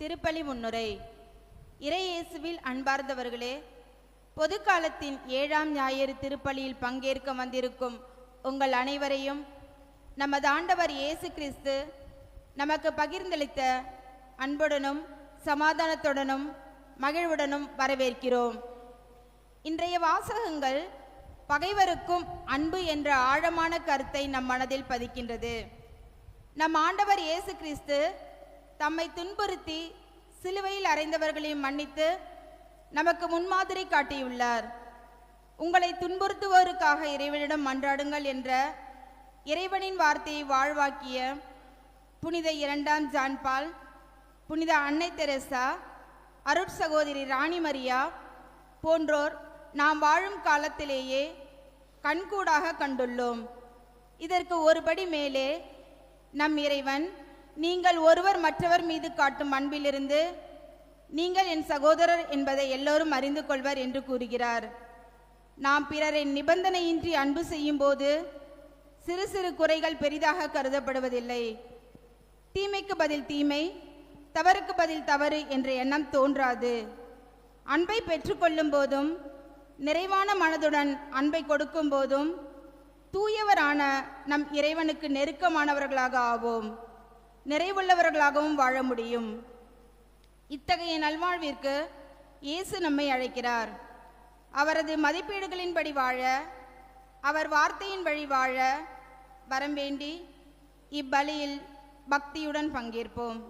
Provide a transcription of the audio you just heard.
திருப்பலி முன்னுரை. இறையேசுவில் அன்பார்ந்தவர்களே பொது காலத்தின் ஏழாம் ஞாயிறு திருப்பலியில் பங்கேற்க வந்திருக்கும் உங்கள் அனைவரையும் நமது ஆண்டவர் இயேசு கிறிஸ்து நமக்கு பகிர்ந்தளித்த அன்புடனும் சமாதானத்துடனும் மகிழ்வுடனும் வரவேற்கிறோம். இன்றைய வாசகங்கள் பகைவருக்கும் அன்பு என்ற ஆழமான கருத்தை நம் மனதில் பதிக்கின்றது. நம் ஆண்டவர் இயேசு கிறிஸ்து தம்மை துன்புறுத்தி சிலுவையில் அறைந்தவர்களையும் மன்னித்து நமக்கு முன்மாதிரி காட்டியுள்ளார். உங்களை துன்புறுத்துவோருக்காக இறைவனிடம் மன்றாடுங்கள் என்ற இறைவனின் வார்த்தையை வாழ்வாக்கிய புனித இரண்டாம் ஜான்பால் புனித அன்னை தெரசா அருட்சகோதரி ராணி மரியா போன்றோர் நாம் வாழும் காலத்திலேயே கண்கூடாக கண்டுள்ளோம். இதற்கு ஒருபடி மேலே நம் இறைவன் நீங்கள் ஒருவர் மற்றவர் மீது காட்டும் அன்பிலிருந்து நீங்கள் என் சகோதரர் என்பதை எல்லோரும் அறிந்து கொள்வர் என்று கூறுகிறார். நாம் பிறரை நிபந்தனையின்றி அன்பு செய்யும்போது சிறு சிறு குறைகள் பெரிதாக கருதப்படுவதில்லை. தீமைக்கு பதில் தீமை தவறுக்கு பதில் தவறு என்ற எண்ணம் தோன்றாது. அன்பை பெற்றுக்கொள்ளும் போதும் நிறைவான மனதுடன் அன்பை கொடுக்கும் போதும் தூயவரான நம் இறைவனுக்கு நெருக்கமானவர்களாக ஆவோம். நிறைவுள்ளவர்களாகவும் வாழ முடியும். இத்தகைய நல்வாழ்விற்கு இயேசு நம்மை அழைக்கிறார். அவரது மதிப்பீடுகளின்படி வாழ அவர் வார்த்தையின் வழி வாழ வரம் வேண்டி இப்பலியில் பக்தியுடன் பங்கேற்போம்.